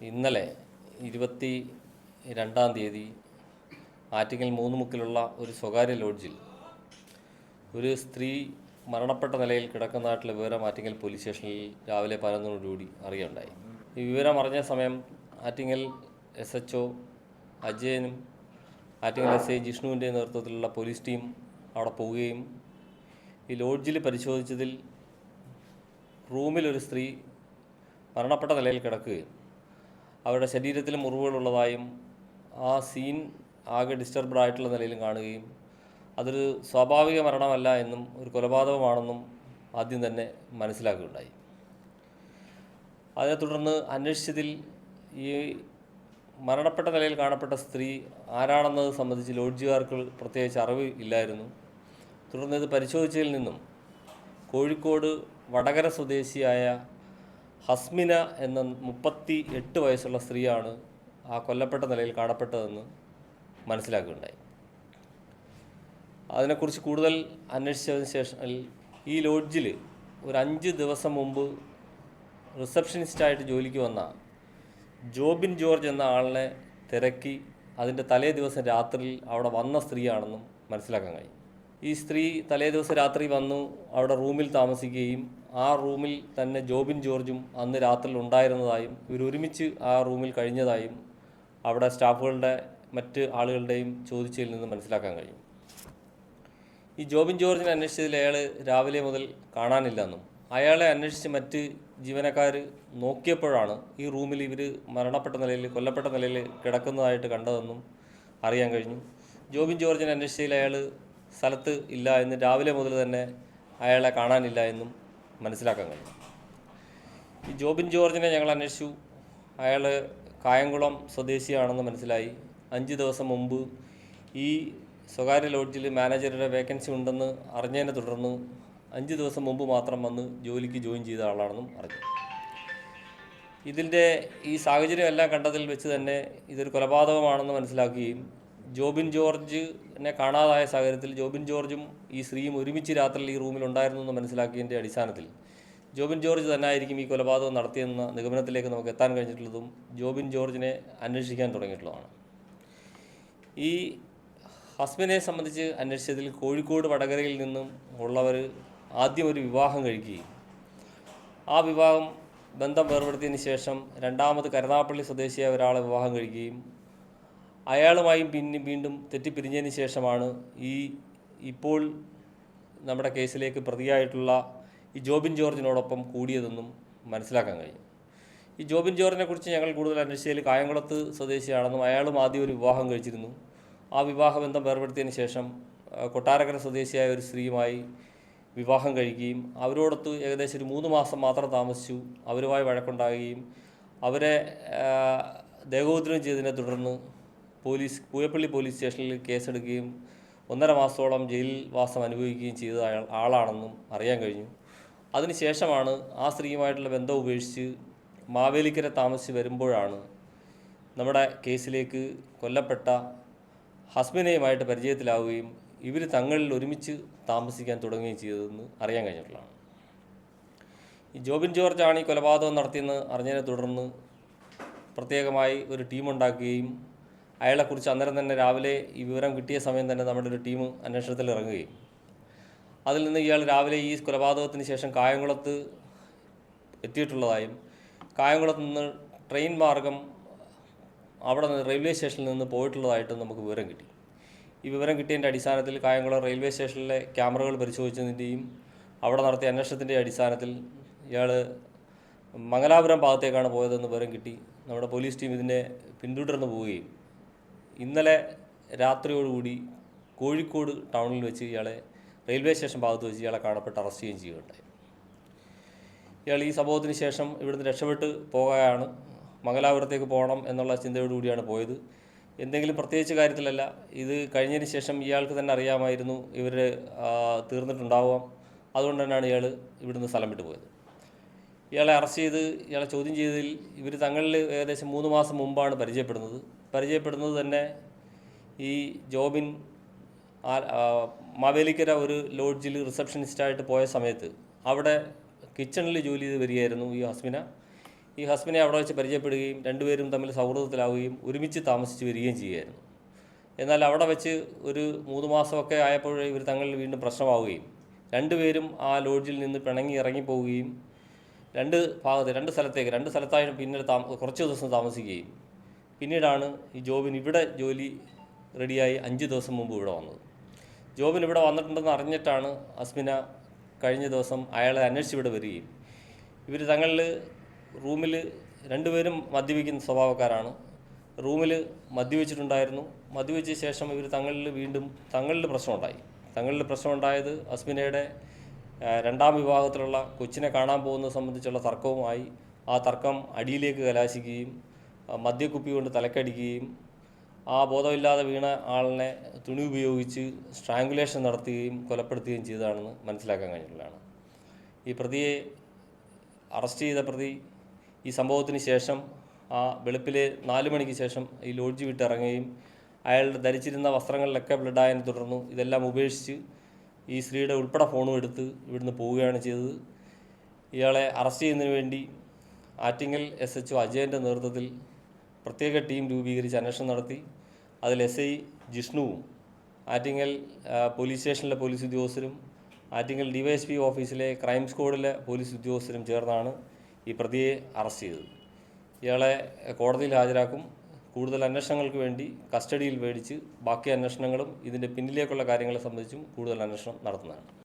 ഇന്നലെ ഇരുപത്തി രണ്ടാം തീയതി ആറ്റിങ്ങൽ മൂന്ന് മുക്കിലുള്ള ഒരു സ്വകാര്യ ലോഡ്ജിൽ ഒരു സ്ത്രീ മരണപ്പെട്ട നിലയിൽ കിടക്കുന്നതായിട്ടുള്ള വിവരം ആറ്റിങ്ങൽ പോലീസ് സ്റ്റേഷനിൽ രാവിലെ പതിനൊന്നോടുകൂടി അറിയുണ്ടായി ഈ വിവരം അറിഞ്ഞ സമയം ആറ്റിങ്ങൽ എസ് എച്ച് ഒ അജയനും ആറ്റിങ്ങൽ എസ് ഐ ജിഷ്ണുവിന്റെ നേതൃത്വത്തിലുള്ള പോലീസ് ടീം അവിടെ പോവുകയും ഈ ലോഡ്ജിൽ പരിശോധിച്ചതിൽ റൂമിൽ ഒരു സ്ത്രീ മരണപ്പെട്ട നിലയിൽ കിടക്കുകയും അവരുടെ ശരീരത്തിൽ മുറിവുകളുള്ളതായും ആ സീൻ ആകെ ഡിസ്റ്റർബ്ഡ് ആയിട്ടുള്ള നിലയിലും കാണുകയും അതൊരു സ്വാഭാവിക മരണമല്ല എന്നും ഒരു കൊലപാതകമാണെന്നും ആദ്യം തന്നെ മനസ്സിലാക്കുകയുണ്ടായി. അതിനെ തുടർന്ന് അന്വേഷിച്ചതിൽ ഈ മരണപ്പെട്ട നിലയിൽ കാണപ്പെട്ട സ്ത്രീ ആരാണെന്നത് സംബന്ധിച്ച് ലോഡ്ജുകാർക്ക് പ്രത്യേകിച്ച് അറിവ് ഇല്ലായിരുന്നു. തുടർന്ന് ഇത് പരിശോധിച്ചതിൽ നിന്നും കോഴിക്കോട് വടകര സ്വദേശിയായ ഹസ്മിന എന്ന മുപ്പത്തി എട്ട് വയസ്സുള്ള സ്ത്രീയാണ് ആ കൊല്ലപ്പെട്ട നിലയിൽ കാണപ്പെട്ടതെന്ന് മനസ്സിലാക്കുകയുണ്ടായി. അതിനെക്കുറിച്ച് കൂടുതൽ അന്വേഷിച്ചതിന് ശേഷം ഈ ലോഡ്ജിൽ ഒരു അഞ്ച് ദിവസം മുമ്പ് റിസപ്ഷനിസ്റ്റായിട്ട് ജോലിക്ക് വന്ന ജോബിൻ ജോർജ് എന്ന ആളിനെ തിരക്കി അതിന്റെ തലേ ദിവസം രാത്രിയിൽ അവിടെ വന്ന സ്ത്രീയാണെന്നും മനസ്സിലാക്കാൻ കഴിയും. ഈ സ്ത്രീ തലേ ദിവസം രാത്രി വന്നു അവിടെ റൂമിൽ താമസിക്കുകയും ആ റൂമിൽ തന്നെ ജോബിൻ ജോർജും അന്ന് രാത്രിയിൽ ഉണ്ടായിരുന്നതായും ഇവർ ഒരുമിച്ച് ആ റൂമിൽ കഴിഞ്ഞതായും അവിടെ സ്റ്റാഫുകളുടെ മറ്റ് ആളുകളുടെയും ചോദിച്ചതിൽ നിന്ന് മനസ്സിലാക്കാൻ കഴിയും. ഈ ജോബിൻ ജോർജിനെ അന്വേഷിച്ചതിൽ അയാൾ രാവിലെ മുതൽ കാണാനില്ലെന്നും അയാളെ അന്വേഷിച്ച് മറ്റ് ജീവനക്കാർ നോക്കിയപ്പോഴാണ് ഈ റൂമിൽ ഇവർ മരണപ്പെട്ട നിലയിൽ കൊല്ലപ്പെട്ട നിലയിൽ കിടക്കുന്നതായിട്ട് കണ്ടതെന്നും അറിയാൻ കഴിഞ്ഞു. ജോബിൻ ജോർജിനെ അന്വേഷിച്ചതിൽ അയാൾ സ്ഥലത്ത് ഇല്ല എന്ന് രാവിലെ മുതൽ തന്നെ അയാളെ കാണാനില്ല എന്നും മനസ്സിലാക്കാൻ കഴിഞ്ഞു ഈ ജോബിൻ ജോർജിനെ ഞങ്ങൾ അന്വേഷിച്ചു. അയാൾ കായംകുളം സ്വദേശിയാണെന്ന് മനസ്സിലായി. അഞ്ച് ദിവസം മുമ്പ് ഈ സ്വകാര്യ ലോഡ്ജിൽ മാനേജറുടെ വേക്കൻസി ഉണ്ടെന്ന് അറിഞ്ഞതിനെ തുടർന്ന് അഞ്ച് ദിവസം മുമ്പ് മാത്രം വന്ന് ജോലിക്ക് ജോയിൻ ചെയ്ത ആളാണെന്നും അറിഞ്ഞു. ഇതിന്റെ ഈ സാഹചര്യം എല്ലാം കണ്ടതിൽ വെച്ച് തന്നെ ഇതൊരു കൊലപാതകമാണെന്ന് മനസ്സിലാക്കുകയും ജോബിൻ ജോർജിനെ കാണാതായ സാഹചര്യത്തിൽ ജോബിൻ ജോർജും ഈ സ്ത്രീയും ഒരുമിച്ച് രാത്രിയിൽ ഈ റൂമിൽ ഉണ്ടായിരുന്നു എന്ന് മനസ്സിലാക്കിയതിന്റെ അടിസ്ഥാനത്തിൽ. ജോബിൻ ജോർജ് തന്നെ ആയിരിക്കും ഈ കൊലപാതകം നടത്തിയെന്ന നിഗമനത്തിലേക്ക് നമുക്ക് എത്താൻ കഴിഞ്ഞിട്ടുള്ളതും ജോബിൻ ജോർജിനെ അന്വേഷിക്കാൻ തുടങ്ങിയിട്ടുള്ളതാണ്. ഈ ഹസ്ബിനെ സംബന്ധിച്ച് അന്വേഷിച്ചതിൽ കോഴിക്കോട് വടകരയിൽ നിന്നും ഉള്ളവർ ആദ്യം ഒരു വിവാഹം കഴിക്കുകയും ആ വിവാഹം ബന്ധം വേർപെടുത്തിയതിന് ശേഷം രണ്ടാമത് കരുനാപ്പള്ളി സ്വദേശിയായ ഒരാളെ വിവാഹം കഴിക്കുകയും അയാളുമായും പിന്നെ വീണ്ടും തെറ്റിപ്പിരിഞ്ഞതിന് ശേഷമാണ് ഈ ഇപ്പോൾ നമ്മുടെ കേസിലേക്ക് പ്രതിയായിട്ടുള്ള ഈ ജോബിൻ ജോർജിനോടൊപ്പം കൂടിയതെന്നും മനസ്സിലാക്കാൻ കഴിഞ്ഞു ഈ ജോബിൻ ജോർജിനെ കുറിച്ച് ഞങ്ങൾ കൂടുതൽ അന്വേഷിച്ചതിൽ കായംകുളത്ത് സ്വദേശിയാണെന്നും അയാളും ആദ്യം ഒരു വിവാഹം കഴിച്ചിരുന്നു. ആ വിവാഹബന്ധം വേർപെടുത്തിയതിന് ശേഷം കൊട്ടാരക്കര സ്വദേശിയായ ഒരു സ്ത്രീയുമായി വിവാഹം കഴിക്കുകയും അവരോടൊത്ത് ഏകദേശം ഒരു മൂന്ന് മാസം മാത്രം താമസിച്ചു. അവരുമായി വഴക്കുണ്ടാകുകയും അവരെ ദേഹോദ്രം ചെയ്തതിനെ തുടർന്ന് പോലീസ് പൂയപ്പള്ളി പോലീസ് സ്റ്റേഷനിൽ കേസെടുക്കുകയും ഒന്നര മാസത്തോളം ജയിൽ വാസം അനുഭവിക്കുകയും ചെയ്ത ആളാണെന്നും അറിയാൻ കഴിഞ്ഞു. അതിനുശേഷമാണ് ആ സ്ത്രീയുമായിട്ടുള്ള ബന്ധം ഉപേക്ഷിച്ച് മാവേലിക്കര താമസിച്ച് വരുമ്പോഴാണ് നമ്മുടെ കേസിലേക്ക് കൊല്ലപ്പെട്ട ഹസ്ബിനെയുമായിട്ട് പരിചയത്തിലാവുകയും ഇവർ തങ്ങളിൽ ഒരുമിച്ച് താമസിക്കാൻ തുടങ്ങുകയും ചെയ്തതെന്ന് അറിയാൻ കഴിഞ്ഞിട്ടുള്ളതാണ്. ഈ ജോബിൻ ജോർജ് ആണ് ഈ കൊലപാതകം നടത്തിയെന്ന് അറിഞ്ഞതിനെ തുടർന്ന് പ്രത്യേകമായി ഒരു ടീമുണ്ടാക്കുകയും അയാളെക്കുറിച്ച് അന്നേരം തന്നെ രാവിലെ ഈ വിവരം കിട്ടിയ സമയം തന്നെ നമ്മുടെ ഒരു ടീം അന്വേഷണത്തിൽ ഇറങ്ങുകയും. അതിൽ നിന്ന് ഇയാൾ രാവിലെ ഈ കൊലപാതകത്തിന് ശേഷം കായംകുളത്ത് എത്തിയിട്ടുള്ളതായും കായംകുളത്ത് നിന്ന് ട്രെയിൻ മാർഗം അവിടെ നിന്ന് റെയിൽവേ സ്റ്റേഷനിൽ നിന്ന് പോയിട്ടുള്ളതായിട്ടും നമുക്ക് വിവരം കിട്ടി. ഈ വിവരം കിട്ടിയതിന്റെ അടിസ്ഥാനത്തിൽ കായംകുളം റെയിൽവേ സ്റ്റേഷനിലെ ക്യാമറകൾ പരിശോധിച്ചതിന്റെയും അവിടെ നടത്തിയ അന്വേഷണത്തിന്റെ അടിസ്ഥാനത്തിൽ ഇയാൾ മംഗലാപുരം ഭാഗത്തേക്കാണ് പോയതെന്ന് വിവരം കിട്ടി. നമ്മുടെ പോലീസ് ടീം ഇതിനെ പിന്തുടർന്ന് പോവുകയും. ഇന്നലെ രാത്രിയോടുകൂടി കോഴിക്കോട് ടൗണിൽ വെച്ച് ഇയാളെ റെയിൽവേ സ്റ്റേഷൻ ഭാഗത്ത് വെച്ച് ഇയാളെ കാണപ്പെട്ട് അറസ്റ്റ് ചെയ്യുകയും ചെയ്യുകയുണ്ടായി. ഇയാൾ ഈ സംഭവത്തിന് ശേഷം ഇവിടുന്ന് രക്ഷപ്പെട്ട് പോകുകയാണ് മംഗലാപുരത്തേക്ക് പോകണം എന്നുള്ള ചിന്തയോടുകൂടിയാണ് പോയത്. എന്തെങ്കിലും പ്രത്യേകിച്ച് കാര്യത്തിലല്ല. ഇത് കഴിഞ്ഞതിന് ശേഷം ഇയാൾക്ക് തന്നെ അറിയാമായിരുന്നു. ഇവർ തീർന്നിട്ടുണ്ടാവാം. അതുകൊണ്ട് തന്നെയാണ് ഇയാൾ ഇവിടുന്ന് സ്ഥലം വിട്ടു പോയത്. ഇയാളെ അറസ്റ്റ് ചെയ്ത് ഇയാളെ ചോദ്യം ചെയ്തതിൽ ഇവർ തങ്ങളിൽ ഏകദേശം മൂന്ന് മാസം മുമ്പാണ് പരിചയപ്പെടുന്നത്. പരിചയപ്പെടുന്നത് തന്നെ ഈ ജോബിൻ മാവേലിക്കര ഒരു ലോഡ്ജിൽ റിസപ്ഷനിസ്റ്റായിട്ട് പോയ സമയത്ത് അവിടെ കിച്ചണിൽ ജോലി ചെയ്ത് വരികയായിരുന്നു ഈ ഹസ്മിന. ഈ ഹസ്മിനെ അവിടെ വെച്ച് പരിചയപ്പെടുകയും രണ്ടുപേരും തമ്മിൽ സൗഹൃദത്തിലാവുകയും ഒരുമിച്ച് താമസിച്ച് വരികയും ചെയ്യുമായിരുന്നു എന്നാൽ അവിടെ വെച്ച് ഒരു മൂന്ന് മാസമൊക്കെ ആയപ്പോൾ ഇവർ തങ്ങളിൽ വീണ്ടും പ്രശ്നമാവുകയും രണ്ടുപേരും ആ ലോഡ്ജിൽ നിന്ന് പിണങ്ങി ഇറങ്ങിപ്പോവുകയും രണ്ട് ഭാഗത്ത് രണ്ട് സ്ഥലത്തേക്ക് രണ്ട് സ്ഥലത്തായിട്ട് പിന്നീട് താമ കുറച്ച് ദിവസം താമസിക്കുകയും പിന്നീടാണ് ഈ ജോബിന് ഇവിടെ ജോലി റെഡിയായി അഞ്ച് ദിവസം മുമ്പ് ഇവിടെ വന്നത്. ജോബിന് ഇവിടെ വന്നിട്ടുണ്ടെന്ന് അറിഞ്ഞിട്ടാണ് അസ്മിന കഴിഞ്ഞ ദിവസം അയാളെ അന്വേഷിച്ച് ഇവിടെ വരികയും. ഇവർ തങ്ങളിൽ റൂമിൽ രണ്ടുപേരും മദ്യപിക്കുന്ന സ്വഭാവക്കാരാണ്. റൂമിൽ മദ്യപിച്ചിട്ടുണ്ടായിരുന്നു. മദ്യപിച്ച ശേഷം ഇവർ തങ്ങളിൽ വീണ്ടും തങ്ങളിൽ പ്രശ്നമുണ്ടായി. തങ്ങളിൽ പ്രശ്നമുണ്ടായത് അസ്മിനയുടെ രണ്ടാം വിഭാഗത്തിലുള്ള കൊച്ചിനെ കാണാൻ പോകുന്നത് സംബന്ധിച്ചുള്ള തർക്കവുമായി ആ തർക്കം അടിയിലേക്ക് കലാശിക്കുകയും മദ്യക്കുപ്പി കൊണ്ട് തലക്കടിക്കുകയും ആ ബോധമില്ലാതെ വീണ ആളിനെ തുണി ഉപയോഗിച്ച് സ്ട്രാങ്കുലേഷൻ നടത്തുകയും കൊലപ്പെടുത്തുകയും ചെയ്തതാണെന്ന് മനസ്സിലാക്കാൻ കഴിഞ്ഞിട്ടുള്ളതാണ്. ഈ പ്രതിയെ അറസ്റ്റ് ചെയ്ത പ്രതി ഈ സംഭവത്തിന് ശേഷം ആ വെളുപ്പിലെ നാല് മണിക്ക് ശേഷം ഈ ലോഡ്ജ് വിട്ടിറങ്ങുകയും അയാളുടെ ധരിച്ചിരുന്ന വസ്ത്രങ്ങളിലൊക്കെ ബ്ലഡായതിനെ തുടർന്നു ഇതെല്ലാം ഉപേക്ഷിച്ച് ഈ സ്ത്രീയുടെ ഉൾപ്പെടെ ഫോണും എടുത്ത് ഇവിടുന്ന് പോവുകയാണ് ചെയ്തത്. ഇയാളെ അറസ്റ്റ് ചെയ്യുന്നതിന് വേണ്ടി ആറ്റിങ്ങൽ എസ് എച്ച് ഒ അജയന്റെ നേതൃത്വത്തിൽ പ്രത്യേക ടീം രൂപീകരിച്ച് അന്വേഷണം നടത്തി. അതിൽ എസ് ഐ ജിഷ്ണുവും ആറ്റിങ്ങൽ പോലീസ് സ്റ്റേഷനിലെ പോലീസ് ഉദ്യോഗസ്ഥരും ആറ്റിങ്ങൽ ഡിവൈഎസ്പി ഓഫീസിലെ ക്രൈം സ്ക്വാഡിലെ പോലീസ് ഉദ്യോഗസ്ഥരും ചേർന്നാണ് ഈ പ്രതിയെ അറസ്റ്റ് ചെയ്തത്. ഇയാളെ കോടതിയിൽ ഹാജരാക്കും. കൂടുതൽ അന്വേഷണങ്ങൾക്ക് വേണ്ടി കസ്റ്റഡിയിൽ മേടിച്ച് ബാക്കി അന്വേഷണങ്ങളും ഇതിന്റെ പിന്നിലേക്കുള്ള കാര്യങ്ങളെ സംബന്ധിച്ചും കൂടുതൽ അന്വേഷണം നടത്തുന്നതാണ്.